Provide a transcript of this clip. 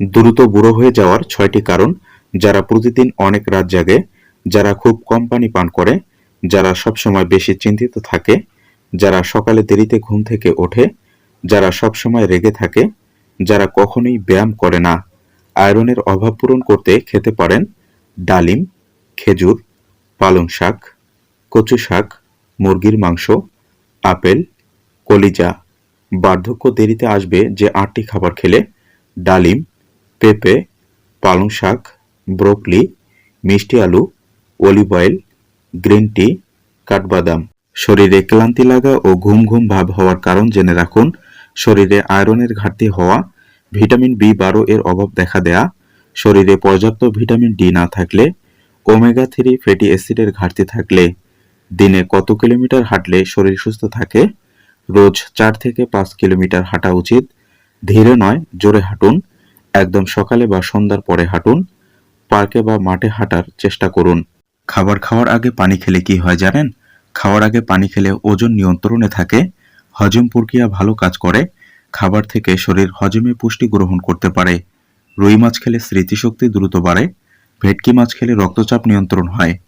দ্রুত বুড়ো হয়ে যাওয়ার ছয়টি কারণ, যারা প্রতিদিন অনেক রাত জাগে, যারা খুব কম পানি পান করে, যারা সবসময় বেশি চিন্তিত থাকে, যারা সকালে দেরিতে ঘুম থেকে ওঠে, যারা সবসময় রেগে থাকে, যারা কখনোই ব্যায়াম করে না। আয়রনের অভাব পূরণ করতে খেতে পারেন ডালিম, খেজুর, পালং শাক, কচু শাক, মুরগির মাংস, আপেল, কলিজা। বার্ধক্য দেরিতে আসবে যে আটটি খাবার খেলে ডালিম পেঁপে, পালং শাক, ব্রোকলি, মিষ্টি আলু, অলিভ অয়েল, গ্রিন টি, কাঠবাদাম। শরীরে ক্লান্তি লাগা ও ঘুম ঘুম ভাব হওয়ার কারণ জেনে রাখুন, শরীরে আয়রনের ঘাটতি হওয়া, ভিটামিন বি বারো এর অভাব দেখা দেয়া, শরীরে পর্যাপ্ত ভিটামিন ডি না থাকলে, ওমেগা থ্রি ফ্যাটি অ্যাসিডের ঘাটতি থাকলে। দিনে কত কিলোমিটার হাঁটলে শরীর সুস্থ থাকে? রোজ চার থেকে পাঁচ কিলোমিটার হাঁটা উচিত। ধীরে নয়, জোরে হাঁটুন। একদম সকালে বা সন্ধ্যার পরে হাঁটুন, পার্কে বা মাঠে হাঁটার চেষ্টা করুন। খাবার খাওয়ার আগে পানি খেলে কি হয় জানেন? খাওয়ার আগে পানি খেলে ওজন নিয়ন্ত্রণে থাকে, হজম প্রক্রিয়া ভালো কাজ করে, খাবার থেকে শরীর হজমে পুষ্টি গ্রহণ করতে পারে। রুই মাছ খেলে স্মৃতিশক্তি দ্রুত বাড়ে, ভেটকি মাছ খেলে রক্তচাপ নিয়ন্ত্রণ হয়।